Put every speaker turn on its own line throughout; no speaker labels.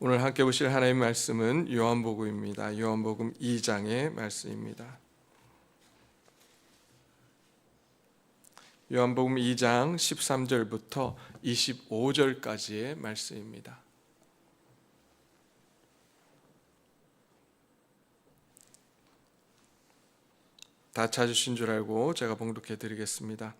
오늘 함께 보실 하나님의 말씀은 요한복음입니다. 요한복음 2장의 말씀입니다. 요한복음 2장 13절부터 25절까지의 말씀입니다. 다 찾으신 줄 알고 제가 봉독해 드리겠습니다.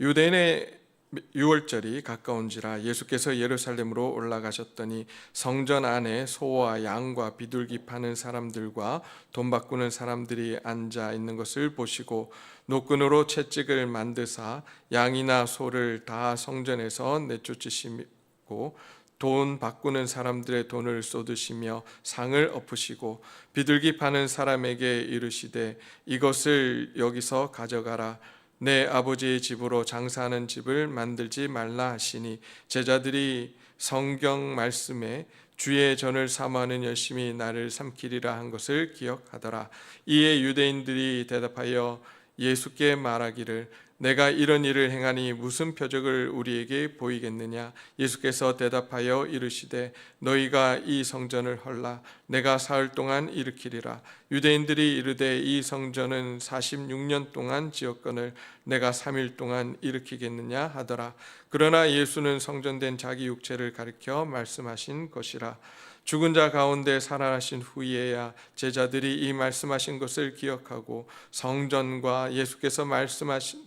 유대인의 유월절이 가까운지라 예수께서 예루살렘으로 올라가셨더니 성전 안에 소와 양과 비둘기 파는 사람들과 돈 바꾸는 사람들이 앉아 있는 것을 보시고 노끈으로 채찍을 만드사 양이나 소를 다 성전에서 내쫓으시고 돈 바꾸는 사람들의 돈을 쏟으시며 상을 엎으시고 비둘기 파는 사람에게 이르시되 이것을 여기서 가져가라 내 아버지의 집으로 장사하는 집을 만들지 말라 하시니 제자들이 성경 말씀에 주의 전을 삼아는 열심히 나를 삼키리라 한 것을 기억하더라. 이에 유대인들이 대답하여 예수께 말하기를 내가 이런 일을 행하니 무슨 표적을 우리에게 보이겠느냐? 예수께서 대답하여 이르시되 너희가 이 성전을 헐라. 내가 사흘 동안 일으키리라. 유대인들이 이르되 이 성전은 46년 동안 지었거늘 내가 3일 동안 일으키겠느냐 하더라. 그러나 예수는 성전된 자기 육체를 가리켜 말씀하신 것이라. 죽은 자 가운데 살아나신 후에야 제자들이 이 말씀하신 것을 기억하고 성전과 예수께서 말씀하신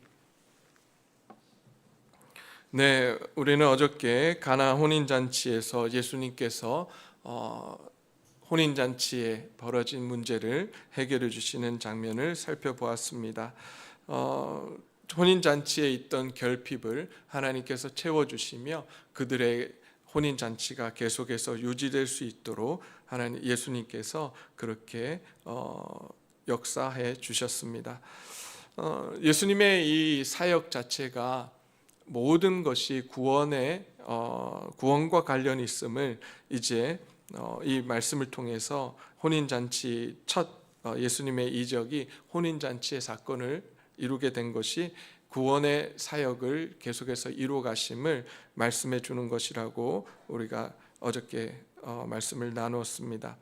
네, 우리는 어저께 가나 혼인 잔치에서 예수님께서 어, 혼인 잔치에 벌어진 문제를 해결해 주시는 장면을 살펴보았습니다. 어, 혼인 잔치에 있던 결핍을 하나님께서 채워 주시며 그들의 혼인 잔치가 계속해서 유지될 수 있도록 하나님 예수님께서 그렇게 어, 역사해 주셨습니다. 어, 예수님의 이 사역 자체가 모든 것이 구원의 어, 구원과 관련이 있음을 이제 어, 이 말씀을 통해서 혼인 잔치 첫 어, 예수님의 이적이 혼인 잔치의 사건을 이루게 된 것이 구원의 사역을 계속해서 이루어 가심을 말씀해 주는 것이라고 우리가 어저께 어, 말씀을 나누었습니다.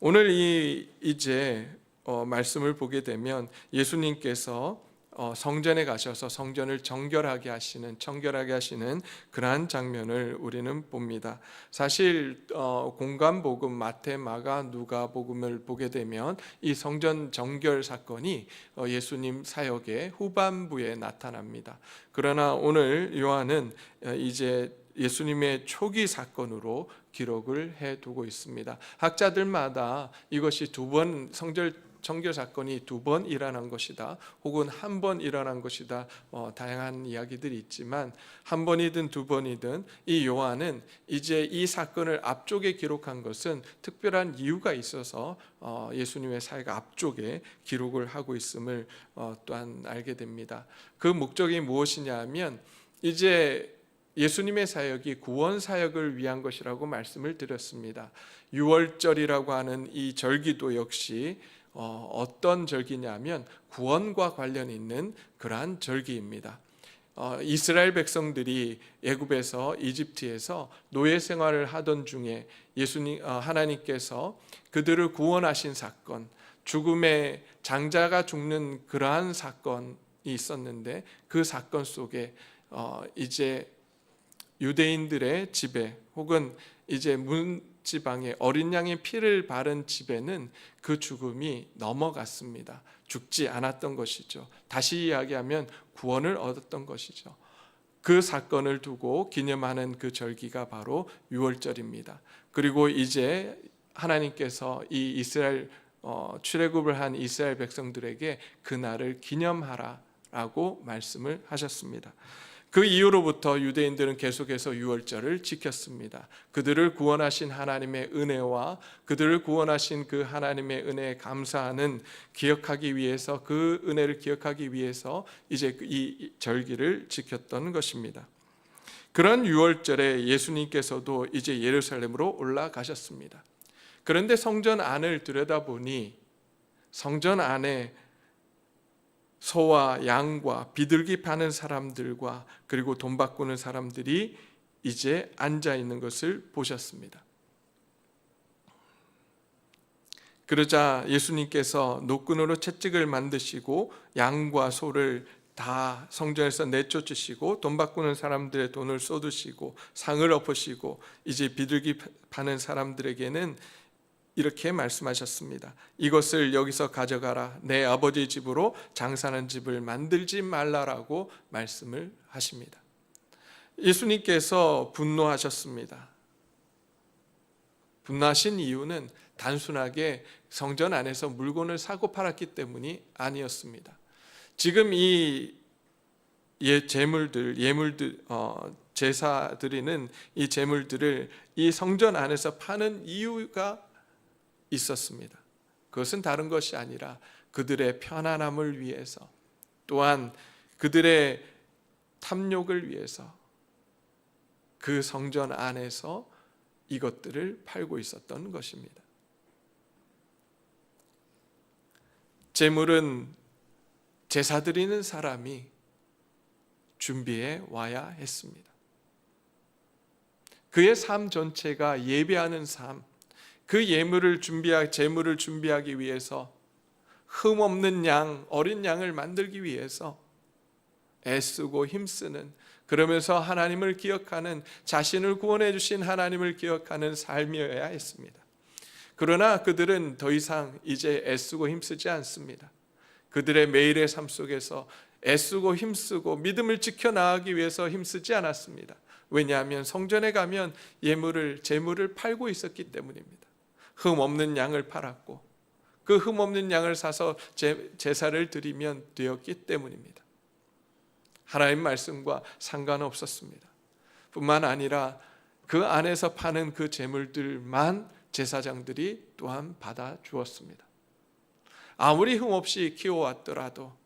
오늘 이 이제 어, 말씀을 보게 되면 예수님께서 어, 성전에 가셔서 성전을 정결하게 하시는 청결하게 하시는 그러한 장면을 우리는 봅니다. 사실 어, 공간 복음 마태, 마가, 누가 복음을 보게 되면 이 성전 정결 사건이 어, 예수님 사역의 후반부에 나타납니다. 그러나 오늘 요한은 이제 예수님의 초기 사건으로 기록을 해 두고 있습니다. 학자들마다 이것이 두 번 성전 정결 사건이 두 번 일어난 것이다, 혹은 한 번 일어난 것이다. 어, 다양한 이야기들이 있지만 한 번이든 두 번이든 이 요한은 이제 이 사건을 앞쪽에 기록한 것은 특별한 이유가 있어서 어, 예수님의 사회가 앞쪽에 기록을 하고 있음을 어, 또한 알게 됩니다. 그 목적이 무엇이냐면 이제 예수님의 사역이 구원 사역을 위한 것이라고 말씀을 드렸습니다. 6월절이라고 하는 이 절기도 역시 어, 떤 절기냐면 구원과 관련 있는 그러한 절기입니다. 어, 이스라엘 백성들이 애굽에서 이집트에서 노예 생활을 하던 중에 예수님 어, 하나님께서 그들을 구원하신 사건, 죽음의 장자가 죽는 그러한 사건이 있었는데 그 사건 속에 어, 이제 유대인들의 집에 혹은 이제 문 지방에 어린 양의 피를 바른 집에는 그 죽음이 넘어갔습니다. 죽지 않았던 것이죠. 다시 이야기하면 구원을 얻었던 것이죠. 그 사건을 두고 기념하는 그 절기가 바로 6월절입니다. 그리고 이제 하나님께서 이 이스라엘 어, 출애굽을 한 이스라엘 백성들에게 그 날을 기념하라라고 말씀을 하셨습니다. 그 이후로부터 유대인들은 계속해서 유월절을 지켰습니다. 그들을 구원하신 하나님의 은혜와 그들을 구원하신 그 하나님의 은혜에 감사하는 기억하기 위해서 그 은혜를 기억하기 위해서 이제 이 절기를 지켰던 것입니다. 그런 유월절에 예수님께서도 이제 예루살렘으로 올라가셨습니다. 그런데 성전 안을 들여다보니 성전 안에 소와 양과 비둘기 파는 사람들과 그리고 돈 바꾸는 사람들이 이제 앉아 있는 것을 보셨습니다. 그러자 예수님께서 노끈으로 채찍을 만드시고 양과 소를 다 성전에서 내쫓으시고 돈 바꾸는 사람들의 돈을 쏟으시고 상을 엎으시고 이제 비둘기 파는 사람들에게는 이렇게 말씀하셨습니다. 이것을 여기서 가져가라. 내 아버지 집으로 장사하는 집을 만들지 말라라고 말씀을 하십니다. 예수님께서 분노하셨습니다. 분노하신 이유는 단순하게 성전 안에서 물건을 사고 팔았기 때문이 아니었습니다. 지금 이 예, 재물들, 예물들, 어, 제사 드리는 이 재물들을 이 성전 안에서 파는 이유가 있었습니다. 그것은 다른 것이 아니라 그들의 편안함을 위해서 또한 그들의 탐욕을 위해서 그 성전 안에서 이것들을 팔고 있었던 것입니다. 재물은 제사 드리는 사람이 준비해 와야 했습니다. 그의 삶 전체가 예배하는 삶, 그 예물을 준비하 제물을 준비하기 위해서 흠 없는 양, 어린 양을 만들기 위해서 애쓰고 힘쓰는 그러면서 하나님을 기억하는 자신을 구원해 주신 하나님을 기억하는 삶이어야 했습니다. 그러나 그들은 더 이상 이제 애쓰고 힘쓰지 않습니다. 그들의 매일의 삶 속에서 애쓰고 힘쓰고 믿음을 지켜 나가기 위해서 힘쓰지 않았습니다. 왜냐하면 성전에 가면 예물을 제물을 팔고 있었기 때문입니다. 흠 없는 양을 팔았고 그 흠 없는 양을 사서 제사를 드리면 되었기 때문입니다. 하나님 말씀과 상관없었습니다. 뿐만 아니라 그 안에서 파는 그 제물들만 제사장들이 또한 받아 주었습니다. 아무리 흠 없이 키워왔더라도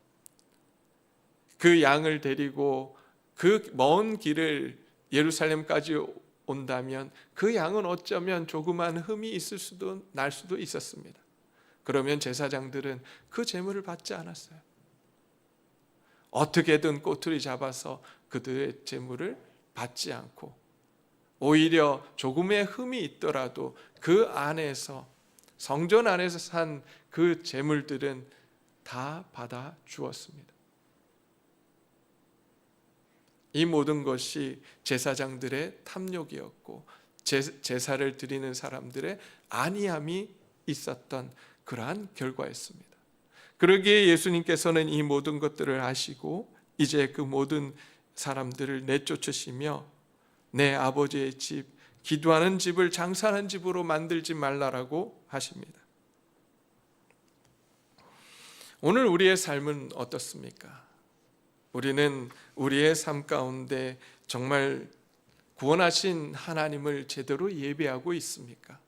그 양을 데리고 그 먼 길을 예루살렘까지 온다면 그 양은 어쩌면 조그만 흠이 있을 수도 날 수도 있었습니다. 그러면 제사장들은 그 재물을 받지 않았어요. 어떻게든 꼬투리 잡아서 그들의 재물을 받지 않고 오히려 조금의 흠이 있더라도 그 안에서 성전 안에서 산 그 재물들은 다 받아 주었습니다. 이 모든 것이 제사장들의 탐욕이었고 제사를 드리는 사람들의 안이함이 있었던 그러한 결과였습니다. 그러기에 예수님께서는 이 모든 것들을 아시고 이제 그 모든 사람들을 내쫓으시며 내 아버지의 집, 기도하는 집을 장사하는 집으로 만들지 말라라고 하십니다. 오늘 우리의 삶은 어떻습니까? 우리는 우리의 삶 가운데 정말 구원하신 하나님을 제대로 예배하고 있습니까?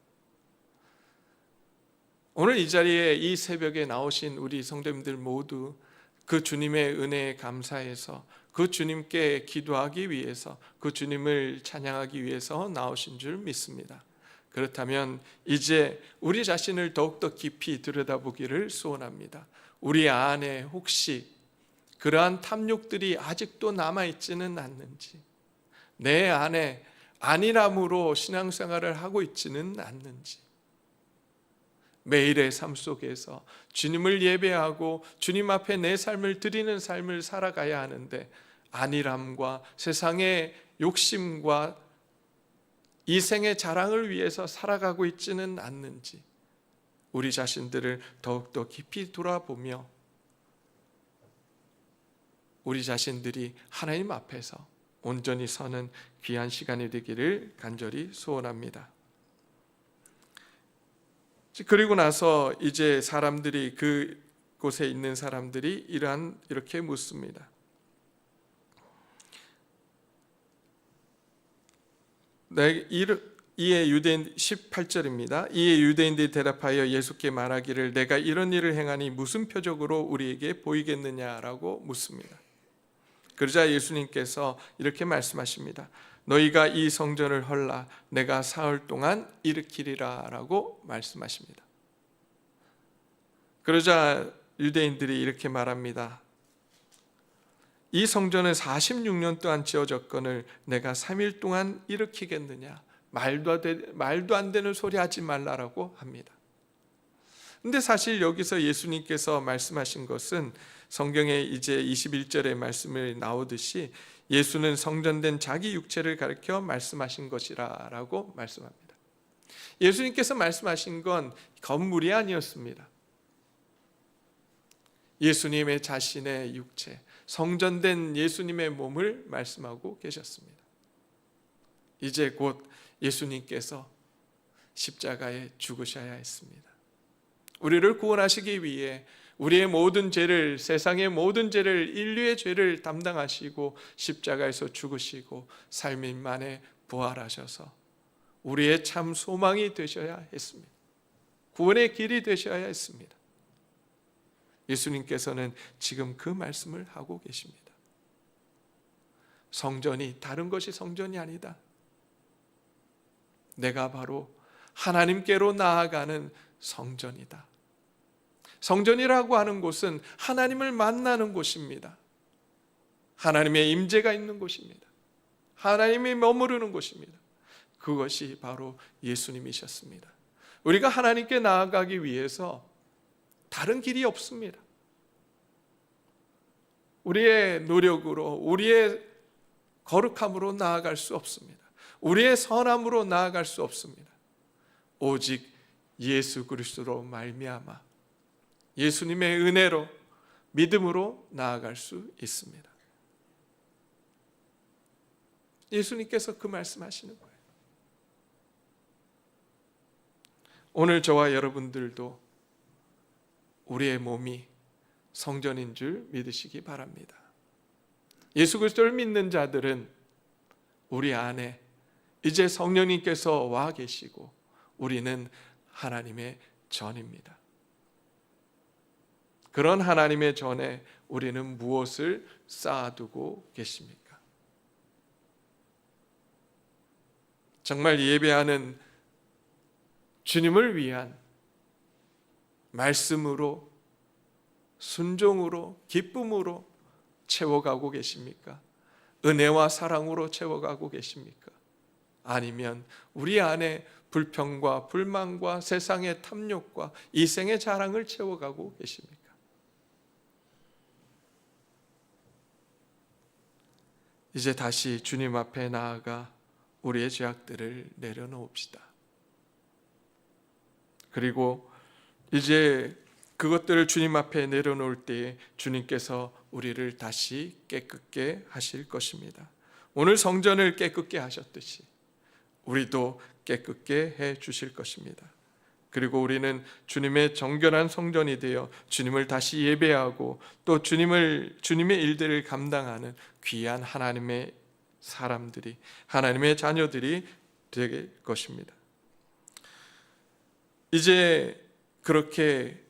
오늘 이 자리에 이 새벽에 나오신 우리 성도님들 모두 그 주님의 은혜에 감사해서 그 주님께 기도하기 위해서 그 주님을 찬양하기 위해서 나오신 줄 믿습니다. 그렇다면 이제 우리 자신을 더욱더 깊이 들여다보기를 소원합니다. 우리 안에 혹시 그러한 탐욕들이 아직도 남아있지는 않는지, 내 안에 안일함으로 신앙생활을 하고 있지는 않는지, 매일의 삶 속에서 주님을 예배하고 주님 앞에 내 삶을 드리는 삶을 살아가야 하는데, 안일함과 세상의 욕심과 이생의 자랑을 위해서 살아가고 있지는 않는지, 우리 자신들을 더욱더 깊이 돌아보며 우리 자신들이 하나님 앞에서 온전히 서는 귀한 시간이 되기를 간절히 소원합니다. 그리고 나서 이제 사람들이 그 곳에 있는 사람들이 이러한 이렇게 묻습니다. 내 이르 이에 유대인 18절입니다. 이에 유대인들이 대답하여 예수께 말하기를 내가 이런 일을 행하니 무슨 표적으로 우리에게 보이겠느냐라고 묻습니다. 그러자 예수님께서 이렇게 말씀하십니다. 너희가 이 성전을 헐라 내가 사흘 동안 일으키리라라고 말씀하십니다. 그러자 유대인들이 이렇게 말합니다. 이 성전은 46년 동안 지어졌거늘 내가 3일 동안 일으키겠느냐? 말도 안 되는 소리 하지 말라라고 합니다. 근데 사실 여기서 예수님께서 말씀하신 것은 성경에 이제 21절의 말씀을 나오듯이 예수는 성전된 자기 육체를 가리켜 말씀하신 것이라라고 말씀합니다. 예수님께서 말씀하신 건 건물이 아니었습니다. 예수님의 자신의 육체, 성전된 예수님의 몸을 말씀하고 계셨습니다. 이제 곧 예수님께서 십자가에 죽으셔야 했습니다. 우리를 구원하시기 위해 우리의 모든 죄를 세상의 모든 죄를 인류의 죄를 담당하시고 십자가에서 죽으시고 삶인 만에 부활하셔서 우리의 참 소망이 되셔야 했습니다. 구원의 길이 되셔야 했습니다. 예수님께서는 지금 그 말씀을 하고 계십니다. 성전이 다른 것이 성전이 아니다. 내가 바로 하나님께로 나아가는 성전이다. 성전이라고 하는 곳은 하나님을 만나는 곳입니다. 하나님의 임재가 있는 곳입니다. 하나님이 머무르는 곳입니다. 그것이 바로 예수님이셨습니다. 우리가 하나님께 나아가기 위해서 다른 길이 없습니다. 우리의 노력으로, 우리의 거룩함으로 나아갈 수 없습니다. 우리의 선함으로 나아갈 수 없습니다. 오직 예수 그리스도로 말미암아 예수님의 은혜로 믿음으로 나아갈 수 있습니다. 예수님께서 그 말씀하시는 거예요. 오늘 저와 여러분들도 우리의 몸이 성전인 줄 믿으시기 바랍니다. 예수 그리스도를 믿는 자들은 우리 안에 이제 성령님께서 와 계시고 우리는 하나님의 전입니다. 그런 하나님의 전에 우리는 무엇을 쌓아두고 계십니까? 정말 예배하는 주님을 위한 말씀으로 순종으로 기쁨으로 채워가고 계십니까? 은혜와 사랑으로 채워가고 계십니까? 아니면 우리 안에 불평과 불만과 세상의 탐욕과 이생의 자랑을 채워가고 계십니까? 이제 다시 주님 앞에 나아가 우리의 죄악들을 내려놓읍시다. 그리고 이제 그것들을 주님 앞에 내려놓을 때에 주님께서 우리를 다시 깨끗게 하실 것입니다. 오늘 성전을 깨끗게 하셨듯이 우리도 깨끗게 해 주실 것입니다. 그리고 우리는 주님의 정결한 성전이 되어 주님을 다시 예배하고 또 주님을 주님의 일들을 감당하는 귀한 하나님의 사람들이 하나님의 자녀들이 될 것입니다. 이제 그렇게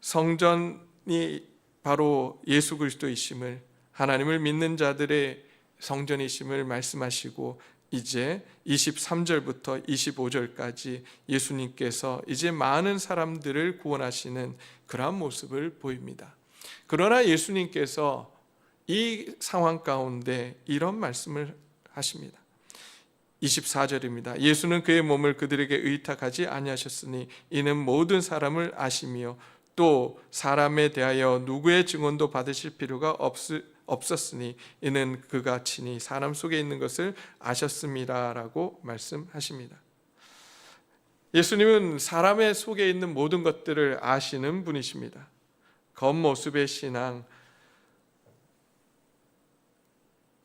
성전이 바로 예수 그리스도이심을 하나님을 믿는 자들의 성전이심을 말씀하시고 이제 23절부터 25절까지 예수님께서 이제 많은 사람들을 구원하시는 그러한 모습을 보입니다. 그러나 예수님께서 이 상황 가운데 이런 말씀을 하십니다. 24절입니다. 예수는 그의 몸을 그들에게 의탁하지 아니하셨으니 이는 모든 사람을 아시며 또 사람에 대하여 누구의 증언도 받으실 필요가 없, 없었으니 이는 그가 친히 사람 속에 있는 것을 아셨습니다라고 말씀하십니다. 예수님은 사람의 속에 있는 모든 것들을 아시는 분이십니다. 겉모습의 신앙,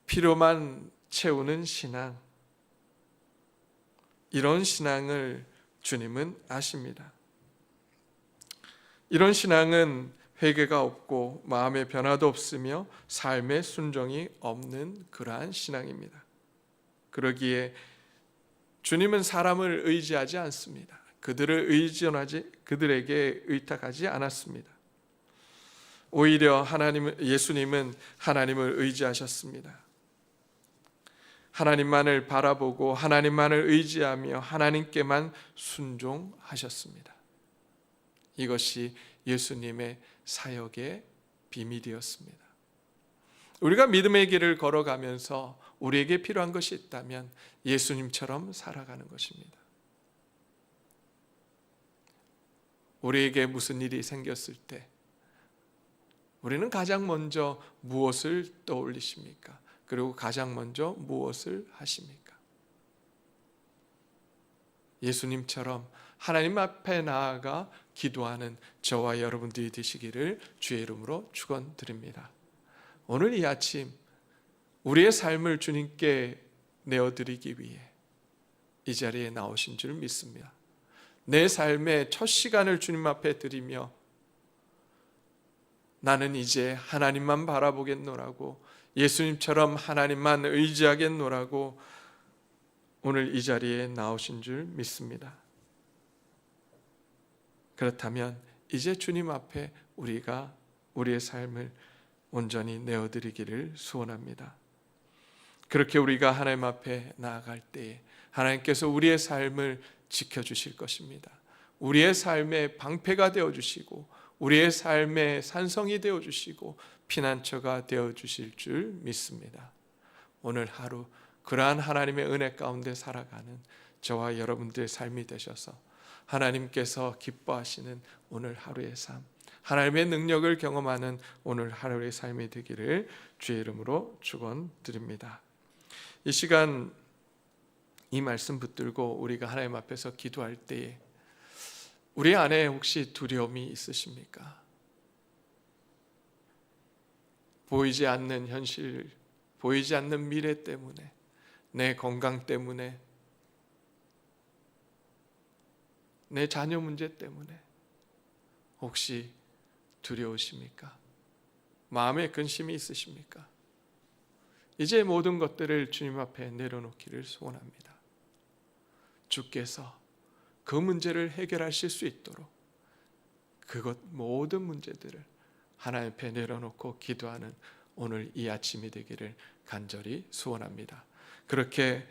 필요만 채우는 신앙, 이런 신앙을 주님은 아십니다. 이런 신앙은 회개가 없고 마음의 변화도 없으며 삶의 순종이 없는 그러한 신앙입니다. 그러기에 주님은 사람을 의지하지 않습니다. 그들을 의존하지 그들에게 의탁하지 않았습니다. 오히려 하나님 예수님은 하나님을 의지하셨습니다. 하나님만을 바라보고 하나님만을 의지하며 하나님께만 순종하셨습니다. 이것이 예수님의 사역의 비밀이었습니다. 우리가 믿음의 길을 걸어가면서 우리에게 필요한 것이 있다면 예수님처럼 살아가는 것입니다. 우리에게 무슨 일이 생겼을 때 우리는 가장 먼저 무엇을 떠올리십니까? 그리고 가장 먼저 무엇을 하십니까? 예수님처럼 하나님 앞에 나아가 기도하는 저와 여러분들이 되시기를 주의 이름으로 축원드립니다. 오늘 이 아침 우리의 삶을 주님께 내어드리기 위해 이 자리에 나오신 줄 믿습니다. 내 삶의 첫 시간을 주님 앞에 드리며 나는 이제 하나님만 바라보겠노라고 예수님처럼 하나님만 의지하겠노라고 오늘 이 자리에 나오신 줄 믿습니다. 그렇다면 이제 주님 앞에 우리가 우리의 삶을 온전히 내어드리기를 소원합니다. 그렇게 우리가 하나님 앞에 나아갈 때에 하나님께서 우리의 삶을 지켜주실 것입니다. 우리의 삶의 방패가 되어주시고 우리의 삶의 산성이 되어주시고 피난처가 되어주실 줄 믿습니다. 오늘 하루 그러한 하나님의 은혜 가운데 살아가는 저와 여러분들의 삶이 되셔서 하나님께서 기뻐하시는 오늘 하루의 삶, 하나님의 능력을 경험하는 오늘 하루의 삶이 되기를 주의 이름으로 축원드립니다. 이 시간 이 말씀 붙들고 우리가 하나님 앞에서 기도할 때에 우리 안에 혹시 두려움이 있으십니까? 보이지 않는 현실, 보이지 않는 미래 때문에, 내 건강 때문에, 내 자녀 문제 때문에 혹시 두려우십니까? 마음에 근심이 있으십니까? 이제 모든 것들을 주님 앞에 내려놓기를 소원합니다. 주께서 그 문제를 해결하실 수 있도록 그것 모든 문제들을 하나님 앞에 내려놓고 기도하는 오늘 이 아침이 되기를 간절히 소원합니다. 그렇게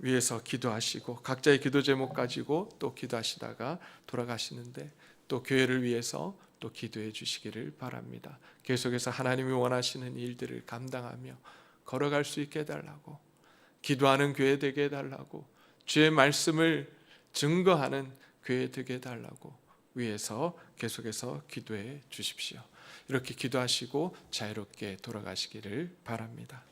위에서 기도하시고 각자의 기도 제목 가지고 또 기도하시다가 돌아가시는데 또 교회를 위해서 또 기도해 주시기를 바랍니다. 계속해서 하나님이 원하시는 일들을 감당하며 걸어갈 수 있게 해달라고 기도하는 교회 되게 해달라고 주의 말씀을 증거하는 교회 되게 해달라고 위에서 계속해서 기도해 주십시오. 이렇게 기도하시고 자유롭게 돌아가시기를 바랍니다.